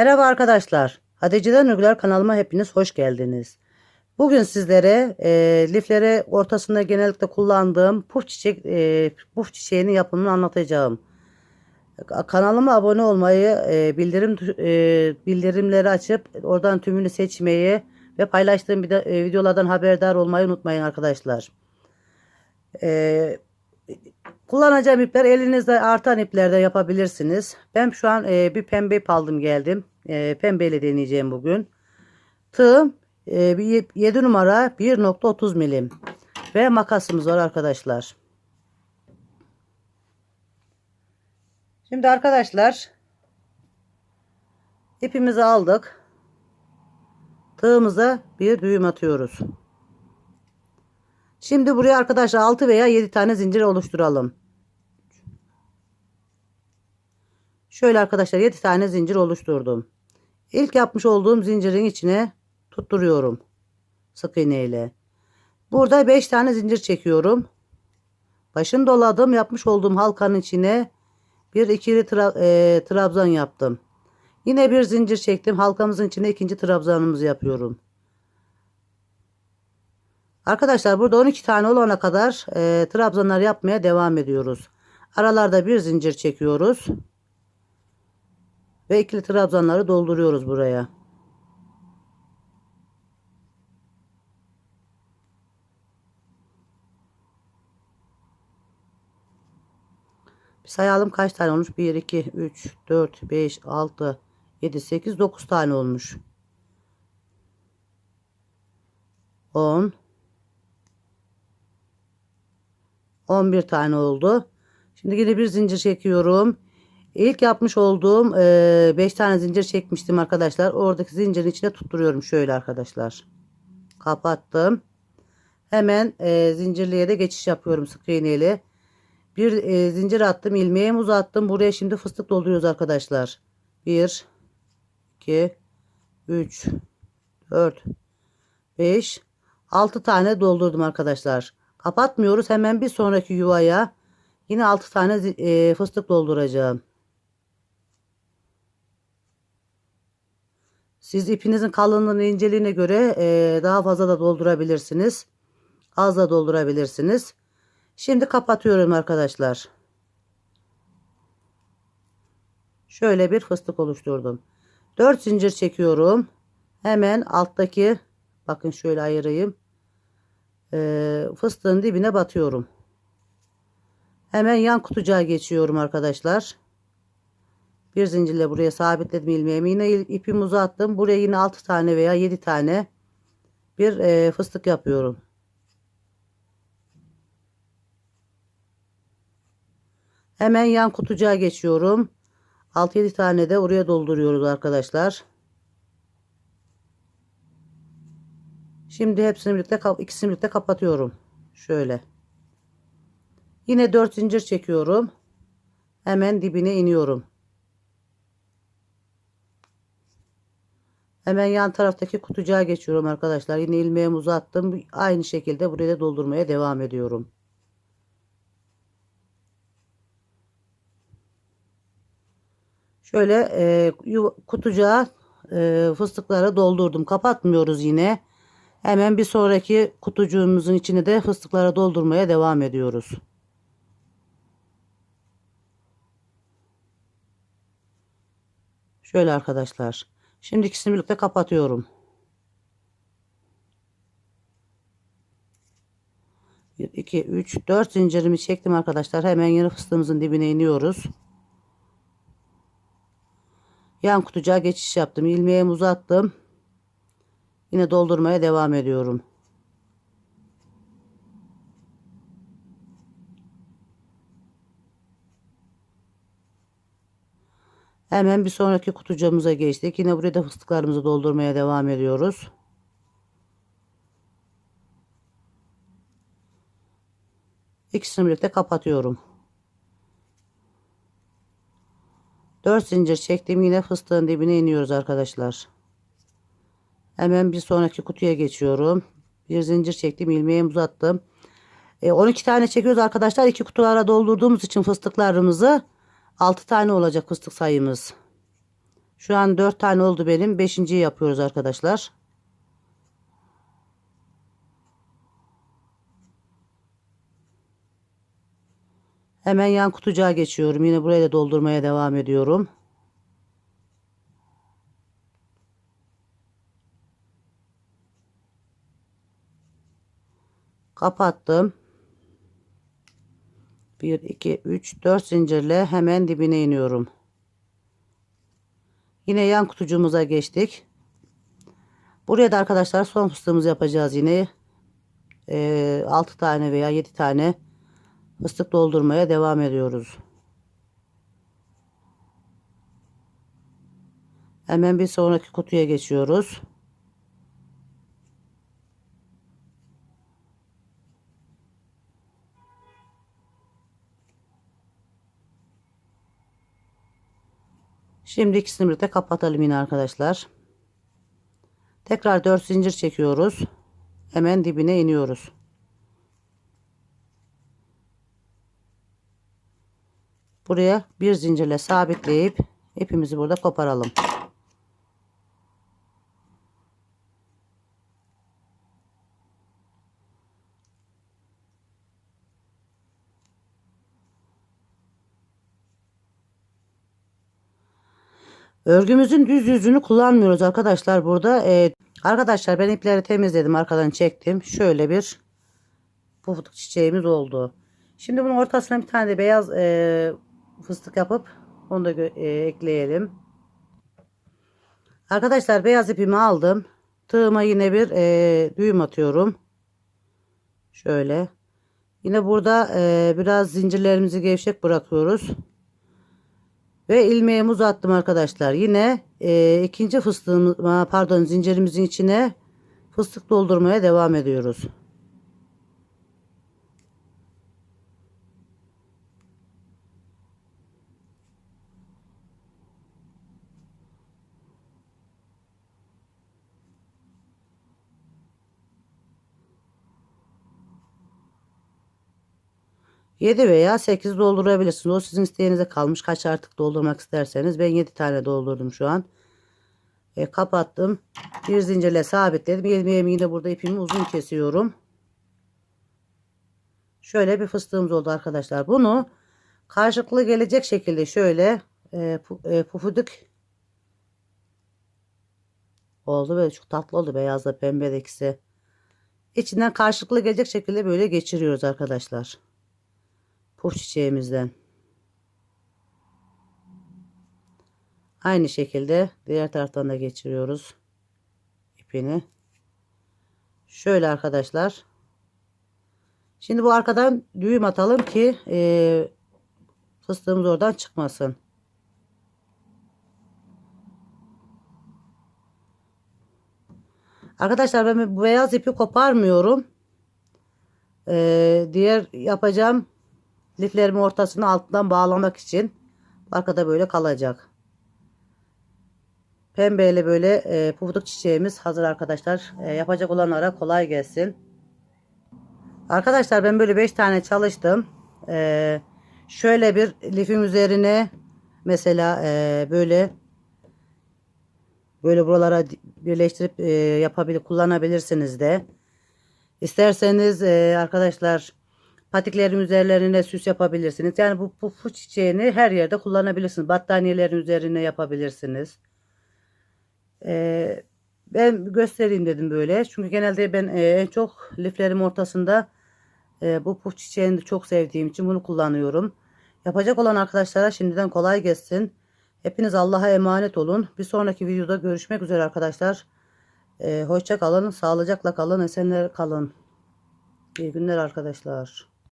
Merhaba arkadaşlar. Hatice'den Örgüler kanalıma hepiniz hoş geldiniz. Bugün sizlere e, liflere ortasında genellikle kullandığım puf çiçek e, puf çiçeğinin yapımını anlatacağım. Kanalıma abone olmayı, e, bildirim e, bildirimleri açıp oradan tümünü seçmeyi ve paylaştığım e, videolardan haberdar olmayı unutmayın arkadaşlar. E, kullanacağım ipler elinizde artan iplerden yapabilirsiniz. Ben şu an e, bir pembe ip aldım geldim. E, pembeyle deneyeceğim bugün. Tığım e, bir 7 numara 1.30 milim ve makasımız var arkadaşlar. Şimdi arkadaşlar ipimizi aldık. Tığımıza bir düğüm atıyoruz. Şimdi buraya arkadaşlar 6 veya 7 tane zincir oluşturalım. Şöyle arkadaşlar 7 tane zincir oluşturdum. İlk yapmış olduğum zincirin içine tutturuyorum. Sık iğne ile. Burada 5 tane zincir çekiyorum. Başını doladım. Yapmış olduğum halkanın içine bir ikili tra e, trabzan yaptım. Yine bir zincir çektim. Halkamızın içine ikinci trabzanımızı yapıyorum. Arkadaşlar burada 12 tane olana kadar e, trabzanlar yapmaya devam ediyoruz. Aralarda bir zincir çekiyoruz. Ve ikili trabzanları dolduruyoruz buraya. Bir sayalım kaç tane olmuş? 1, 2, 3, 4, 5, 6, 7, 8, 9 tane olmuş. 10, 11 tane oldu. Şimdi yine bir zincir çekiyorum. İlk yapmış olduğum 5 tane zincir çekmiştim arkadaşlar. Oradaki zincirin içine tutturuyorum şöyle arkadaşlar. Kapattım. Hemen e, zincirliğe de geçiş yapıyorum sık iğneyle. Bir e, zincir attım. ilmeğimi uzattım. Buraya şimdi fıstık dolduruyoruz arkadaşlar. 1 2 3 4 5 6 tane doldurdum arkadaşlar. Kapatmıyoruz. Hemen bir sonraki yuvaya yine 6 tane e, fıstık dolduracağım. Siz ipinizin kalınlığına inceliğine göre e, daha fazla da doldurabilirsiniz. Az da doldurabilirsiniz. Şimdi kapatıyorum arkadaşlar. Şöyle bir fıstık oluşturdum. 4 zincir çekiyorum. Hemen alttaki bakın şöyle ayırayım. E, fıstığın dibine batıyorum. Hemen yan kutucuğa geçiyorum arkadaşlar. Bir zincirle buraya sabitledim ilmeğimi. Yine ipimi uzattım. Buraya yine 6 tane veya 7 tane bir e, fıstık yapıyorum. Hemen yan kutucuğa geçiyorum. 6-7 tane de oraya dolduruyoruz arkadaşlar. Şimdi hepsini birlikte ikisini birlikte kapatıyorum. Şöyle. Yine 4 zincir çekiyorum. Hemen dibine iniyorum. Hemen yan taraftaki kutucuğa geçiyorum arkadaşlar. Yine ilmeğimi uzattım. Aynı şekilde buraya da doldurmaya devam ediyorum. Şöyle e, kutucuğa e, fıstıkları doldurdum. Kapatmıyoruz yine. Hemen bir sonraki kutucuğumuzun içine de fıstıkları doldurmaya devam ediyoruz. Şöyle arkadaşlar. Şimdi ikisini birlikte kapatıyorum. 1, 2, 3, 4 zincirimi çektim arkadaşlar. Hemen yeni fıstığımızın dibine iniyoruz. Yan kutucuğa geçiş yaptım. İlmeğimi uzattım. Yine doldurmaya devam ediyorum. Hemen bir sonraki kutucuğumuza geçtik. Yine buraya da fıstıklarımızı doldurmaya devam ediyoruz. İkisini birlikte kapatıyorum. 4 zincir çektim. Yine fıstığın dibine iniyoruz arkadaşlar. Hemen bir sonraki kutuya geçiyorum. Bir zincir çektim. ilmeğimi uzattım. E, 12 tane çekiyoruz arkadaşlar. İki kutulara doldurduğumuz için fıstıklarımızı 6 tane olacak fıstık sayımız. Şu an 4 tane oldu benim. 5.yi yapıyoruz arkadaşlar. Hemen yan kutucuğa geçiyorum. Yine burayı da doldurmaya devam ediyorum. Kapattım. 1, 2, 3, 4 zincirle hemen dibine iniyorum. Yine yan kutucuğumuza geçtik. Buraya da arkadaşlar son fıstığımızı yapacağız yine. Ee, 6 tane veya 7 tane fıstık doldurmaya devam ediyoruz. Hemen bir sonraki kutuya geçiyoruz. Şimdi ikisini birlikte kapatalım yine arkadaşlar. Tekrar 4 zincir çekiyoruz. Hemen dibine iniyoruz. Buraya bir zincirle sabitleyip ipimizi burada koparalım. Örgümüzün düz yüzünü kullanmıyoruz arkadaşlar burada. Ee, arkadaşlar ben ipleri temizledim arkadan çektim. Şöyle bir pufuduk çiçeğimiz oldu. Şimdi bunun ortasına bir tane de beyaz e, fıstık yapıp onu da e, ekleyelim. Arkadaşlar beyaz ipimi aldım. Tığıma yine bir e, düğüm atıyorum. Şöyle. Yine burada e, biraz zincirlerimizi gevşek bırakıyoruz. Ve ilmeğimi uzattım arkadaşlar. Yine e, ikinci fıstığımız pardon zincirimizin içine fıstık doldurmaya devam ediyoruz. Yedi veya sekiz doldurabilirsiniz. O sizin isteğinize kalmış. Kaç artık doldurmak isterseniz. Ben yedi tane doldurdum şu an. E, kapattım. Bir zincirle sabitledim. Ilmeğimi yine burada ipimi uzun kesiyorum. Şöyle bir fıstığımız oldu arkadaşlar. Bunu karşılıklı gelecek şekilde şöyle e, e, pufuduk oldu. Böyle çok tatlı oldu. Beyazla pembe ikisi. İçinden karşılıklı gelecek şekilde böyle geçiriyoruz arkadaşlar. Puf çiçeğimizden. Aynı şekilde diğer taraftan da geçiriyoruz ipini. Şöyle arkadaşlar. Şimdi bu arkadan düğüm atalım ki e, fıstığımız oradan çıkmasın. Arkadaşlar ben bu beyaz ipi koparmıyorum. Ee, diğer yapacağım liflerimi ortasını alttan bağlamak için arkada böyle kalacak. Pembeyle böyle e, pufuduk çiçeğimiz hazır arkadaşlar. E, yapacak olanlara kolay gelsin. Arkadaşlar ben böyle 5 tane çalıştım. E, şöyle bir lifim üzerine mesela e, böyle böyle buralara birleştirip e, yapabilir kullanabilirsiniz de. İsterseniz e, arkadaşlar patiklerin üzerlerine süs yapabilirsiniz. Yani bu pufu çiçeğini her yerde kullanabilirsiniz. Battaniyelerin üzerine yapabilirsiniz. Ee, ben göstereyim dedim böyle. Çünkü genelde ben e, en çok liflerim ortasında e, bu puf çiçeğini çok sevdiğim için bunu kullanıyorum. Yapacak olan arkadaşlara şimdiden kolay gelsin. Hepiniz Allah'a emanet olun. Bir sonraki videoda görüşmek üzere arkadaşlar. Ee, hoşça kalın, sağlıcakla kalın, esenler kalın. İyi günler arkadaşlar.